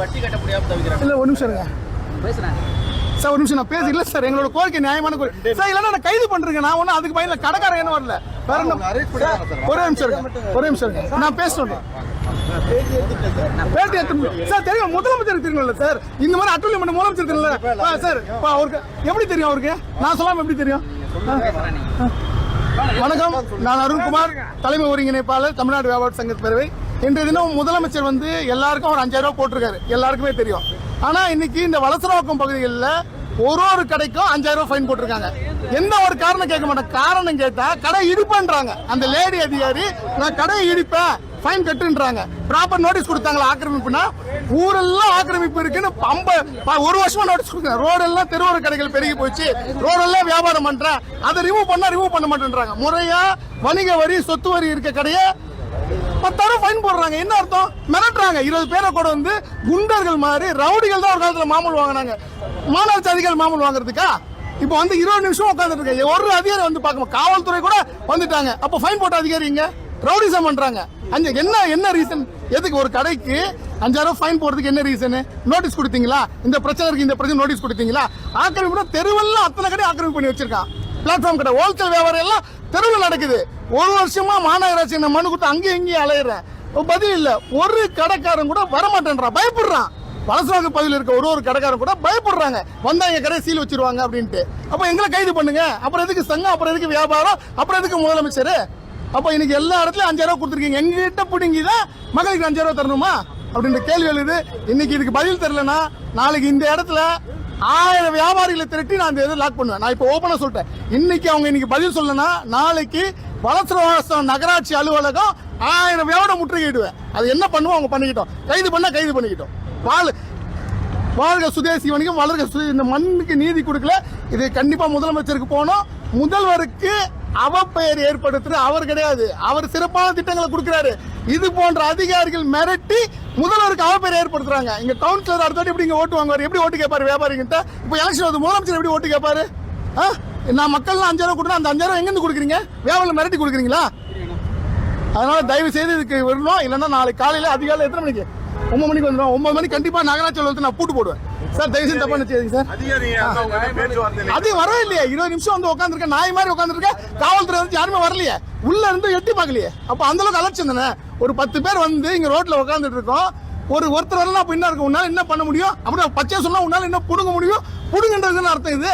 வட்டி கட்ட முடியாம தவிக்கிறாங்க. இல்ல ஒரு நிமிஷம் இருங்க. சார் ஒரு நிமிஷம் நான் பேச இல்ல சார் எங்களோட கோரிக்கை நியாயமான கோரிக்கை சார் இல்லைன்னா நான் கைது பண்றேங்க. நான் ஒன்றும் அதுக்கு பயனில் கடைக்காரன் என்ன வரல. வேற ஒரே நிமிஷம் ஒரே நிமிஷம் நான் பேசணும் பேட்டி எடுத்து சார். தெரியும் முதலமைச்சருக்கு தெரியும்ல சார். இந்த மாதிரி அட்டூழியம் பண்ண முதலமைச்சர் தெரியல சார் அவருக்கு எப்படி தெரியும் அவருக்கு? நான் சொல்லாம எப்படி தெரியும். வணக்கம். நான் அருண்குமார் தலைமை ஒருங்கிணைப்பாளர் தமிழ்நாடு வியாபார சங்க பேரவை இன்றைய தினம் முதலமைச்சர் வந்து எல்லாருக்கும் ஒரு அஞ்சாயிரம் ரூபாய் போட்டிருக்காரு. எல்லாருக்குமே தெரியும். ஆனா இன்னைக்கு இந்த வளசரவாக்கம் பகுதிகளில் ஒரு ஒரு கடைக்கும் அஞ்சாயிரம் ரூபாய் ஃபைன் போட்டிருக்காங்க. எந்த ஒரு காரணம் கேட்க மாட்டேன். காரணம் கேட்டா கடை இடிப்பேன்றாங்க. அந்த லேடி அதிகாரி நான் கடையை இடிப்பேன் ஃபைன் கட்டுன்றாங்க. ப்ராப்பர் நோட்டீஸ் கொடுத்தாங்களா ஆக்கிரமிப்புனா? ஊரெல்லாம் ஆக்கிரமிப்பு இருக்குன்னு பம்ப ப- ஒரு வருஷமா நோட்டீஸ் கொடுக்குறாங்க ரோடெல்லாம் தெருவோர கடைகள் பெருகி போச்சு. ரோடெல்லாம் வியாபாரம் பண்றேன். அதை ரிமூவ் பண்ணா ரிமூவ் பண்ண மாட்டேன்றாங்க. முறையா வணிக வரி சொத்து வரி இருக்க கடையை பத்தாயிரம் ஃபைன் போடுறாங்க. என்ன அர்த்தம்? மிரட்டுறாங்க. இருபது பேரை கூட வந்து குண்டர்கள் மாதிரி ரவுடிகள் தான் ஒரு காலத்தில் மாமூல் வாங்கினாங்க. மாநகராட்சி அதிகாரி மாமூல் வாங்குறதுக்கா? இப்போ வந்து இருபது நிமிஷம் உட்காந்துட்டு இருக்கேன் ஒரு அதிகாரி வந்து பார்க்கணும். காவல்துறை கூட வந்துட்டாங்க. அப்போ ஃபைன் போட்ட அதிகாரி இங்க ரவுடிசம் பண்றாங்க. அஞ்சு என்ன என்ன ரீசன் எதுக்கு ஒரு கடைக்கு அஞ்சாயிரம் ஃபைன் போடுறதுக்கு என்ன ரீசன் நோட்டீஸ் கொடுத்தீங்களா? இந்த பிரச்சனை இருக்கு இந்த பிரச்சனை நோட்டீஸ் கொடுத்தீங்களா? ஆக்கிரமிப்பு தெருவெல்லாம் அத்தனை கடை ஆக்கிரமிப்பு பண்ணி வச்சிருக்கான். பிளாட்ஃபார்ம் கடை ஹோல்சேல் வியாபாரம் எல்லாம் தெருவில் நடக்குது. ஒரு வருஷமா மாநகராட்சி நான் மனு கொடுத்து அங்கேயும் இங்கேயும் அலையிறேன் பதில் இல்லை. ஒரு கடைக்காரன் கூட வரமாட்டேன்றான். பயப்படுறான். பழசுவாக்கு பகுதியில் இருக்க ஒரு ஒரு கடைக்காரன் கூட பயப்படுறாங்க. வந்தா எங்க கடையை சீல் வச்சிருவாங்க அப்படின்ட்டு. அப்போ எங்களை கைது பண்ணுங்க. அப்புறம் எதுக்கு சங்கம்? அப்புறம் எதுக்கு வியாபாரம்? அப்புறம் எதுக்கு முதலமைச்சர்? அப்போ இன்னைக்கு எல்லா இடத்துலையும் அஞ்சாயிரம் கொடுத்துருக்கீங்க. எங்ககிட்ட பிடிங்கி தான் மகளுக்கு அஞ்சாயிரம் தரணுமா? அப்படின்ற கேள்வி எழுது. இன்னைக்கு இதுக்கு பதில் தெரிலனா நாளைக்கு இந்த இடத்துல ஆயிரம் வியாபாரிகளை திரட்டி நான் இந்த இதை லாக் பண்ணுவேன். நான் இப்போ ஓப்பனாக சொல்லிட்டேன். இன்னைக்கு அவங்க இன்னைக்கு பதில் சொல்லனா நாளைக்கு வளசரவாசம் நகராட்சி அலுவலகம் ஆயிரம் வியாபாரம் முற்றுகையிடுவேன். அது என்ன பண்ணுவோம் அவங்க பண்ணிக்கிட்டோம். கைது பண்ணா கைது பண்ணிக்கிட்டோம். வாழ் வாழ்க சுதேசி வணிகம் வளர்க சுதே- இந்த மண்ணுக்கு நீதி கொடுக்கல. இது கண்டிப்பா முதலமைச்சருக்கு போனோம் முதல்வருக்கு அவப்பெயர் ஏற்படுத்துற அவர் கிடையாது. அவர் சிறப்பான திட்டங்களை கொடுக்கிறாரு. இது போன்ற அதிகாரிகள் மிரட்டி முதல்வருக்கு அவப்பெயர் ஏற்படுத்துறாங்க. இங்க கவுன்சிலர் அடுத்த எப்படி இங்க ஓட்டு வாங்குவார்? எப்படி ஓட்டு கேட்பாரு வியாபாரிகிட்ட? இப்போ எலெக்ஷன் வந்து முதலமைச்சர் எப்படி ஓட்டு கேட்பாரு? நான் மக்கள்லாம் அஞ்சாயிரம் கொடுத்தா அந்த அஞ்சாயிரம் எங்க இருந்து கொடுக்குறீங்க? வியாபாரம் மிரட்டி கொடுக்குறீங்களா? அதனால தயவு செய்து இதுக்கு வரணும் இல்லைன்னா நாளைக்கு காலையில அதிகாலை எத்தனை மணிக்கு? ஒன்பது மணிக்கு வந்துடும் ஒன்பது மணிக்கு கண்டிப்பா நகராட்சி அலுவலகத்தை நான் பூட்டு போடுவேன். சார் தயவு செய்து தப்பா நினைச்சாதீங்க சார். அது வரவே இல்லையே. இருபது நிமிஷம் வந்து உட்காந்துருக்க நாய் மாதிரி உட்காந்துருக்க காவல்துறை வந்து யாருமே வரலையே. உள்ள இருந்து எட்டி பார்க்கலையே. அப்ப அந்த அளவுக்கு அலட்சியம் தானே? ஒரு பத்து பேர் வந்து இங்க ரோட்ல உட்காந்துட்டு இருக்கோம். ஒரு ஒருத்தர் வரலாம் அப்ப என்ன இருக்கும் உன்னால என்ன பண்ண முடியும்? அப்படி பச்சை சொன்னா உன்னால என்ன புடுங்க முடியும்? புடுங்கன்றதுன்னு அர்த்தம் இது?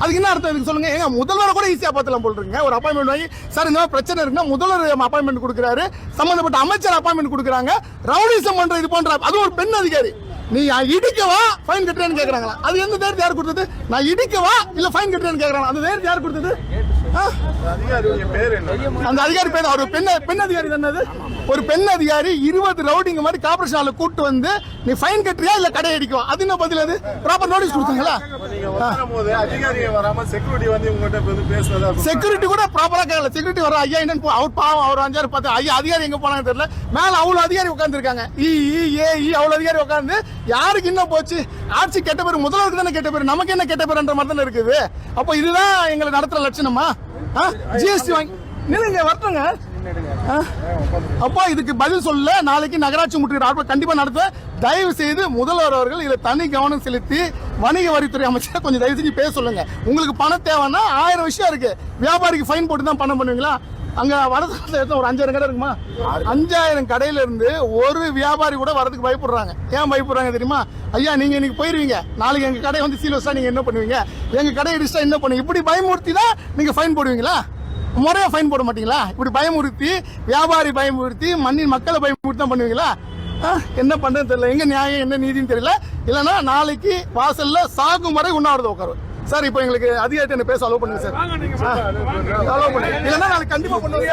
அதுக்கு என்ன அர்த்தம் இதுக்கு சொல்லுங்க? ஏங்க முதல்வரை கூட ஈஸியா பார்த்தலாம் போட்டுருங்க. ஒரு அப்பாயின்மெண்ட் வாங்கி சார் இந்த மாதிரி பிரச்சனை இருக்குன்னா முதல்வர் அப்பாயின்மெண்ட் கொடுக்குறாரு. சம்பந்தப்பட்ட அமைச்சர் அப்பாயின்மெண்ட் கொடுக்குறாங்க. ரவுடிசம் பண்ற இது போன்ற அது ஒரு பெண் அதிகாரி. நீ இடிக்கவா ஃபைன் கட்டுறேன்னு கேக்குறாங்களா? அது எந்த தேர்தல் யார் கொடுத்தது? நான் இடிக்கவா இல்ல ஃபைன் கட்டுறேன்னு கேக்குறாங்க அந்த தேர்தல் யார் கொடுத்தது? அந்த அதிகாரி பேர் அவர் பெண் பெண் அதிகாரி தானே ஒரு பெண் அதிகாரி இருபது ரவுடிங்க மாதிரி கார்பரேஷன் ஆளை கூட்டு வந்து நீ ஃபைன் கட்டுறியா இல்ல கடை அடிக்கும்? அது என்ன பதில் அது? ப்ராப்பர் நோட்டீஸ் கொடுத்தீங்களா? செக்யூரிட்டி கூட ப்ராப்பரா கேட்கல செக்யூரிட்டி வர ஐயா என்னன்னு போ- அவர் பாவம் அவர் அஞ்சாறு பார்த்து ஐயா அதிகாரி எங்க போனாங்க தெரியல. மேல அவ்வளவு அதிகாரி உட்காந்துருக்காங்க இ ஏ இ அவ்வளவு அதிகாரி உட்காந்து யாருக்கு என்ன போச்சு? ஆட்சி கெட்ட பேர் முதல்வருக்கு தானே கெட்ட பேர் நமக்கு என்ன கெட்ட பேருன்ற மாதிரி தானே இருக்குது? அப்போ இதுதான் எங்களை நடத்துற லட்சணமா? ஜிஎஸ்டி வாங்கி நில்லுங்க வரட்டுங்க. ஆ? இதுக்கு பதில் சொல்ல நாளைக்கு நகராட்சி முற்றுகை ஆர்ப்பாட்டம் கண்டிப்பா நடத்த தயவு செய்து முதல்வர் அவர்கள் இதுல தனி கவனம் செலுத்தி வணிக வரித்துறை அமைச்சர் கொஞ்சம் தயவு செஞ்சு பேச சொல்லுங்க. உங்களுக்கு பணம் தேவைன்னா ஆயிரம் விஷயம் இருக்கு. வியாபாரிக்கு ஃபைன் போட்டு தான் பணம் பண்ணுவீங்களா? அங்கே வடசத்துல எத்தனை ஒரு அஞ்சாயிரம் கடை இருக்குமா? அஞ்சாயிரம் கடையில இருந்து ஒரு வியாபாரி கூட வரதுக்கு பயப்படுறாங்க. ஏன் பயப்படுறாங்க தெரியுமா? ஐயா நீங்க இன்னைக்கு போயிருவீங்க. நாளைக்கு எங்க கடை வந்து சீல் வச்சா நீங்க என்ன பண்ணுவீங்க? எங்க கடை இடிச்சா என்ன பண்ணுவீங்க? இப்படி பயமுறுத்தி தான் நீங்க ஃபைன் போடுவீங்களா? முறையா ஃபைன் போட மாட்டீங்களா? இப்படி பயமுறுத்தி வியாபாரி பயமுறுத்தி மண்ணின் மக்களை பயமுறுத்தி தான் பண்ணுவீங்களா? ஆ, என்ன பண்றதுன்னு தெரியல. எங்க நியாயம் என்ன நீதின்னு தெரியல. இல்லைன்னா நாளைக்கு வாசல்ல சாகும் வரை உண்ணாவிரதம் உட்காருவேன். சார் இப்போ எங்களுக்கு அதிகாரிட்ட என்ன பேச அலோவ் பண்ணுங்க சார் அலோவ் பண்ணுங்க. இல்லைன்னா நாளைக்கு கண்டிப்பா பண்ணுவோம்